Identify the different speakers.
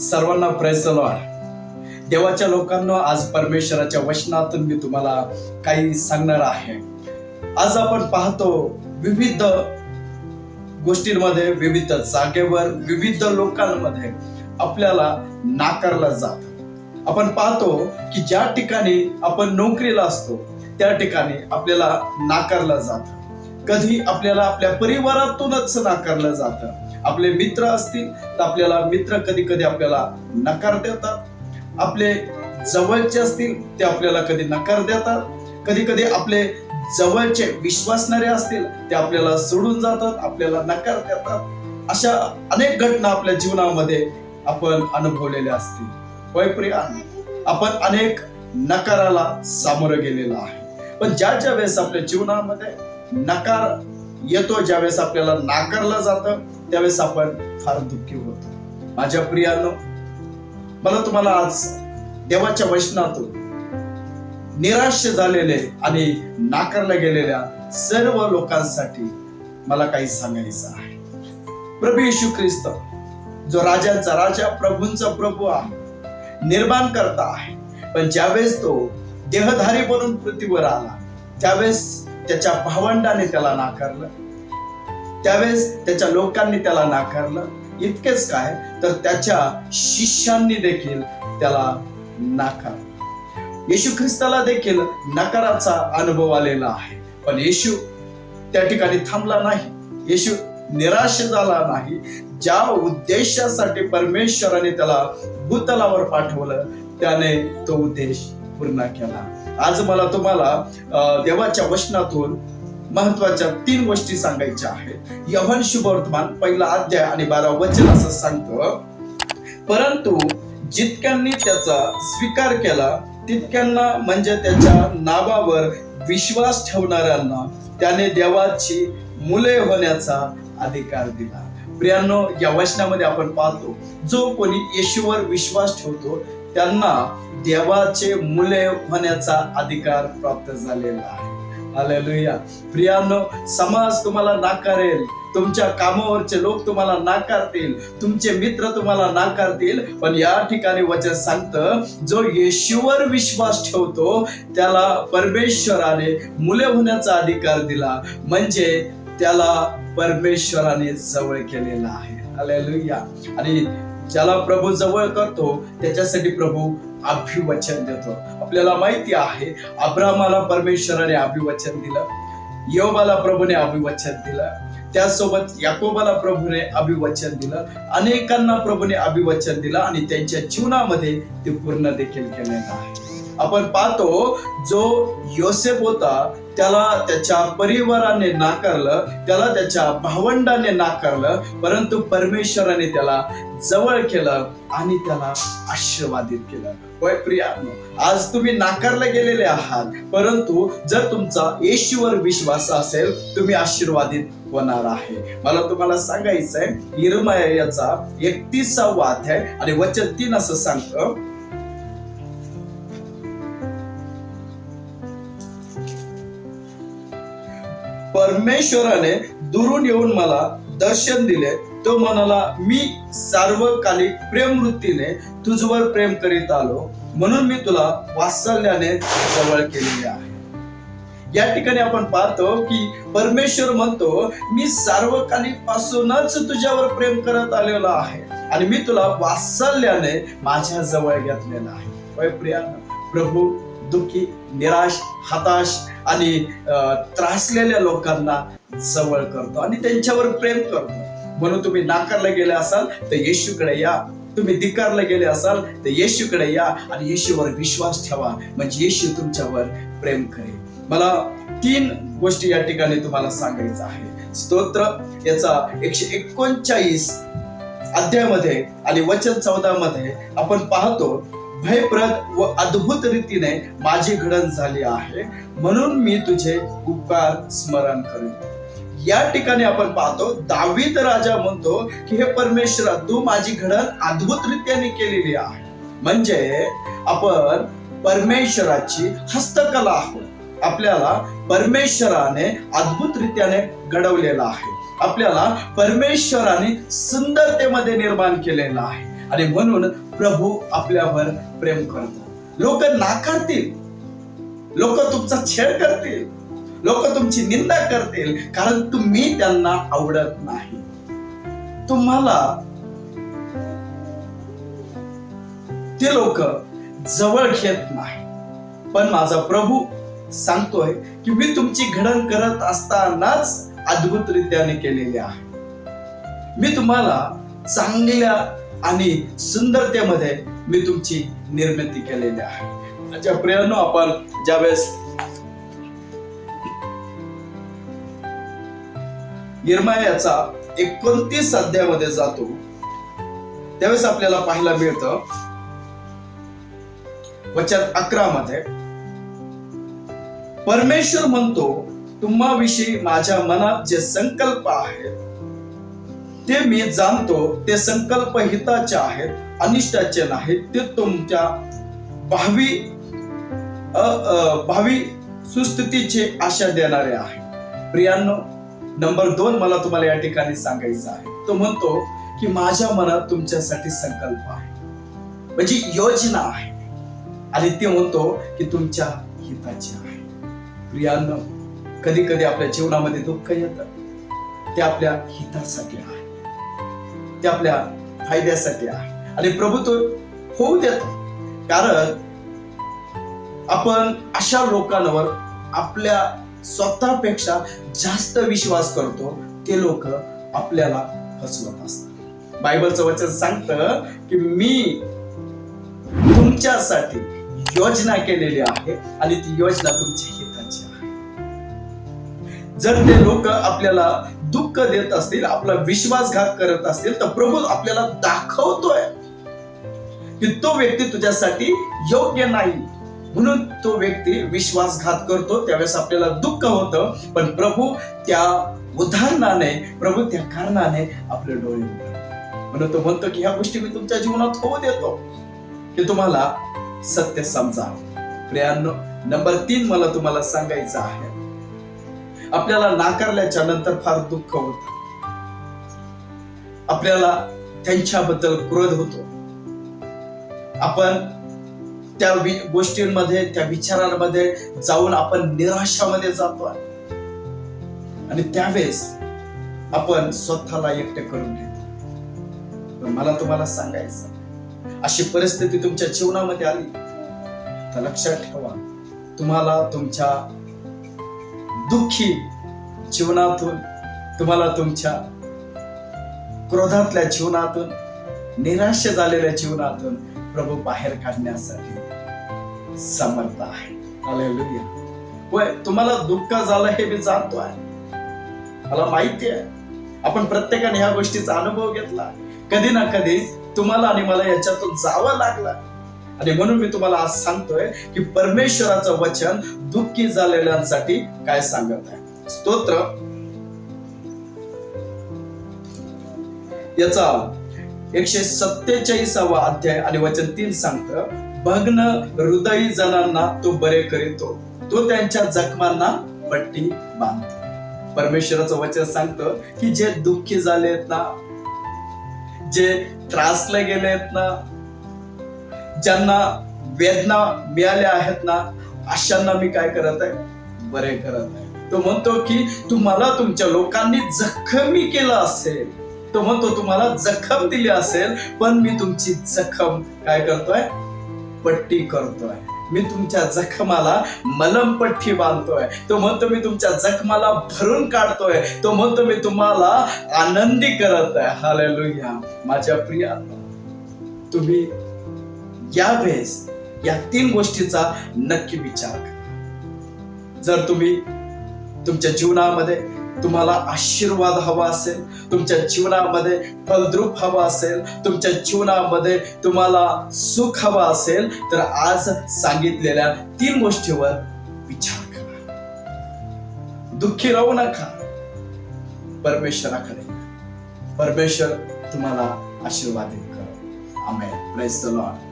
Speaker 1: सर्वांना प्रेस देवाच्या लोकांना आज परमेश्वराच्या वचनातून मी तुम्हाला काही सांगणार आहे. आज आपण पाहतो विविध गोष्टींमध्ये विविध जागेवर विविध लोकांमध्ये आपल्याला नाकारला जात. आपण पाहतो की ज्या ठिकाणी आपण नोकरीला असतो त्या ठिकाणी आपल्याला नाकारलं जात. कधी आपल्याला आपल्या परिवारातूनच नाकारलं जातं. आपले मित्र असतील तर आपल्याला मित्र कधी कधी आपल्याला नकार देतात. आपले जवळचे असतील ते आपल्याला कधी नकार देतात. कधी कधी आपले जवळचे विश्वासणारे असतील ते आपल्याला सोडून जातात आपल्याला नकार देतात. अशा अनेक घटना आपल्या जीवनामध्ये आपण अनुभवलेल्या असतील. होय प्रिया? आपण अनेक नकाराला सामोरं गेलेलो आहे. पण ज्या ज्या वेळेस आपल्या जीवनामध्ये नकार येतो ज्यावेळेस आपल्याला नाकारलं जातं त्यावेळेस आपण फार दुःखी होतो. माझ्या प्रियानो मला तुम्हाला आज देवाच्या वचनातून निराश झालेले आणि नाकारल्या गेलेल्या सर्व लोकांसाठी मला काही सांगायचं आहे. प्रभू येशू ख्रिस्त जो राजांचा राजा प्रभूंचा प्रभू आहे निर्माण करता आहे पण ज्यावेळेस तो देहधारी बनून पृथ्वीवर आला त्यावेळेस त्याच्या भावंडाने त्याला नाकारलं. त्यावेळेस त्याच्या लोकांनी त्याला नाकारलं. इतकेच काय तर त्याच्या शिष्यांनी देखील त्याला नाकार येशू ख्रिस्ताला देखील नकाराचा अनुभव आलेला आहे. पण येशू त्या ठिकाणी थांबला नाही. येशू निराश झाला नाही. ज्या उद्देशासाठी परमेश्वराने त्याला भूतलावर पाठवलं त्याने तो उद्देश पूर्ण केला. आज मला तुम्हाला देवाच्या वचनातून महत्त्वाच्या तीन गोष्टी सांगायच्या आहेत. यवन शुभवर्तमान पहिला अध्याय आणि बारा वचन असं सांगतं परंतु जितक्यांनी त्याचा स्वीकार केला तितक्यांना म्हणजे त्याच्या नावावर विश्वास ठेवणाऱ्यांना त्याने देवाची मुले होण्याचा अधिकार दिला. प्रियांनो या वचनामध्ये आपण पाहतो जो कोणी येशूवर विश्वास ठेवतो त्यांना देवाचे मुले होण्याचा अधिकार प्राप्त झालेला आहे. आलेलुया प्रियांनो समाज तुम्हाला नाकारेल. तुमच्या कामावरचे लोक तुम्हाला नाकारतील. तुमचे मित्र तुम्हाला नाकारतील. पण या ठिकाणी वचन सांगतं जो येशूवर विश्वास ठेवतो त्याला परमेश्वराने मुले होण्याचा अधिकार दिला. म्हणजे त्याला परमेश्वराने जवळ केलेला आहे. आलेलुया आणि ज्याला प्रभू जवळ करतो त्याच्यासाठी प्रभू अभिवचन देतो. आपल्याला माहिती आहे अब्रामाला परमेश्वराने अभिवचन दिलं योबाला प्रभूने अभिवचन दिलं त्यासोबत याकोबाला प्रभूने अभिवचन दिलं अनेकांना प्रभूने अभिवचन दिलं आणि त्यांच्या जीवनामध्ये ते पूर्ण देखील केलेलं आहे. आपण पाहतो जो योसेफ होता त्याला त्याच्या परिवाराने नाकारलं त्याला त्याच्या भावंडाने नाकारलं परंतु परमेश्वराने त्याला जवळ केलं आणि त्याला आशीर्वादित केलं. होय प्रिया आज तुम्ही नाकारले गेलेले आहात परंतु जर तुमचा येशूवर विश्वास असेल तुम्ही आशीर्वादित होणार आहे. मला तुम्हाला सांगायचंय आहे याचा एकतीसावा अध्याय आणि वचन तीन असं सांगतं परमेश्वराने दुरून येऊन मला दर्शन दिले. तो म्हणाला मी सार्वकालिक प्रेम वृत्तीने तुझवर प्रेम करीत आलो. म्हणून मी तुला वात्सल्याने जवळ केलेली आहे. या ठिकाणी आपण पाहतो की परमेश्वर म्हणतो मी सार्वकालिक पासूनच तुझ्यावर प्रेम करत आलेलो आहे आणि मी तुला वात्सल्याने माझ्या जवळ घेतलेला आहे. प्रभू दुःखी निराश हताश आणि त्रासलेल्या लोकांना जवळ करतो आणि त्यांच्यावर प्रेम करतो. म्हणून तुम्ही नाकारले गेले असाल तर येशूकडे या. तुम्ही धिकारले गेले असाल तर येशूकडे या आणि येशूवर विश्वास ठेवा. म्हणजे येशू तुमच्यावर प्रेम करेल. मला तीन गोष्टी या ठिकाणी तुम्हाला सांगायचं आहे. स्तोत्र याचा एकशे एकोणचाळीस अध्यायामध्ये आणि वचन चौदा मध्ये आपण पाहतो भयप्रद व अद्भुत रीतीने माझी घडण झाली आहे. म्हणून मी तुझे उपकार स्मरण करेन. या ठिकाणी आपण पाहतो दावीद राजा म्हणतो की हे परमेश्वर तू माझी घडण अद्भुत रीत्याने केलेली आहे. म्हणजे आपण परमेश्वराची हस्तकला आहोत. आपल्याला परमेश्वराने अद्भुत रीत्याने घडवलेला आहे. आपल्याला परमेश्वराने सुंदरतेमध्ये निर्माण केलेलं आहे. आणि म्हणून प्रभू आपल्यावर प्रेम करतो लोक नाकारतील. लोक तुमचा छेड करतील. लोक तुमची निंदा करतील. कारण तुम्ही त्यांना आवडत नाही. तुम्हाला ते लोक जवळ घेत नाही. पण माझा प्रभू सांगतोय की मी तुमची घडण करत असतानाच अद्भुतरित्याने केलेली आहे. मी तुम्हाला चांगल्या आणि सुंदरतेमध्ये मी तुमची निर्मिती केलेली आहे. माझ्या प्रियानो आपण ज्यावेळेस निर्मायाचा एकोणतीस अध्यायामध्ये जातो त्यावेळेस आपल्याला पाहायला मिळतं वचन अकरा मध्ये परमेश्वर म्हणतो तुम्हाविषयी माझ्या मनात जे संकल्प आहेत ते मी जाणतो ते संकल्प हिताचे आहेत अनिष्टाचे नाहीत ते तुमच्या भावी अ, भावी सुस्थितीचे आशा देणारे आहे प्रियांनो नंबर दोन मला तुम्हाला या ठिकाणी सांगायचं आहे. तो म्हणतो की माझ्या मनात तुमच्यासाठी संकल्प आहे. म्हणजे योजना आहे. आणि ते म्हणतो की तुमच्या हिताची आहे. प्रियांनो कधी कधी आपल्या जीवनामध्ये दुःख येतं. ते आपल्या हितासाठी आहे. ते आपल्या फायद्यासाठी आहे. आणि प्रभू तो होऊ देत. कारण आपण अशा लोकांवर आपल्या स्वतःपेक्षा जास्त विश्वास करतो ते लोक आपल्याला फसवत असतात. बायबलचं वचन सांगतं की मी तुमच्यासाठी योजना केलेली आहे आणि ती योजना तुमच्या हिताची आहे. जर ते लोक आपल्याला दुःख देत असतील आपला विश्वासघात करत असतील तर प्रभू आपल्याला दाखवतोय की तो व्यक्ती तुझ्यासाठी योग्य नाही. म्हणून तो व्यक्ती विश्वासघात करतो त्यावेळेस आपल्याला दुःख होतं पण प्रभू त्या उदाहरणाने प्रभू त्या कारणाने आपले डोळे म्हणून तो म्हणतो की ह्या गोष्टी मी तुमच्या जीवनात होऊ देतो. की तुम्हाला सत्य समजा. प्रियांनो नंबर तीन मला तुम्हाला सांगायचं आहे. आपल्याला नाकारल्याच्या नंतर फार दुःख होत. आपल्याला त्यांच्याबद्दल क्रोध होतो. आपण त्या गोष्टींमध्ये त्या विचारांमध्ये जाऊन आपण निराशामध्ये जातो आणि त्यावेळेस आपण स्वतःला एकटे करून घेतो. मला तुम्हाला सांगायचं अशी परिस्थिती तुमच्या जीवनामध्ये आली तर लक्षात ठेवा. तुम्हाला तुमच्या दुःखी जीवनातून तुम्हाला तुमच्या क्रोधातल्या जीवनातून निराश झालेल्या जीवनातून प्रभू बाहेर काढण्यासाठी समर्थ आहे. हालेलुया. होय तुम्हाला दुःख झालं हे मी जाणतो आहे. मला माहिती आहे. आपण प्रत्येकाने ह्या गोष्टीचा अनुभव घेतला. कधी ना कधी तुम्हाला आणि मला याच्यातून जावं लागलं. आणि म्हणून मी तुम्हाला आज सांगतोय की परमेश्वराचं वचन दुःखी झालेल्यांसाठी काय सांगत आहे. स्तोत्र. याचा एकशे सत्तेचाळीसावा अध्याय आणि वचन तीन सांगत भग्न हृदयी जणांना तो बरे करीतो. तो त्यांच्या जखमांना पट्टी बांधतो. परमेश्वराचं वचन सांगतं की जे दुःखी झालेत ना जे त्रासले गेलेत ना ज्यांना वेदना मिळाल्या आहेत ना अशांना मी काय करत आहे? बरे करत आहे. तो म्हणतो की तुम्हाला तुमच्या लोकांनी जखमी केलं असेल. तो म्हणतो तुम्हाला जखम दिली असेल पण मी तुमची जखम काय करतोय? पट्टी करतोय. मी तुमच्या जखमाला मलमपट्टी बांधतोय. तो म्हणतो मी तुमच्या जखमाला भरून काढतोय. तो म्हणतो मी तुम्हाला आनंदी करत आहे. हालेलुया माझ्या प्रिया तुम्ही यावेळेस या तीन गोष्टीचा नक्की विचार करा. जर तुम्ही तुमच्या जीवनामध्ये तुम्हाला आशीर्वाद हवा असेल तुमच्या जीवनामध्ये फलद्रूप हवा असेल तुमच्या जीवनामध्ये तुम्हाला सुख हवा असेल तर आज सांगितलेल्या तीन गोष्टीवर विचार करा. दुःखी राहू नका. परमेश्वराकडे परमेश्वर तुम्हाला आशीर्वादित करा आम्ही प्रेस द लॉर्ड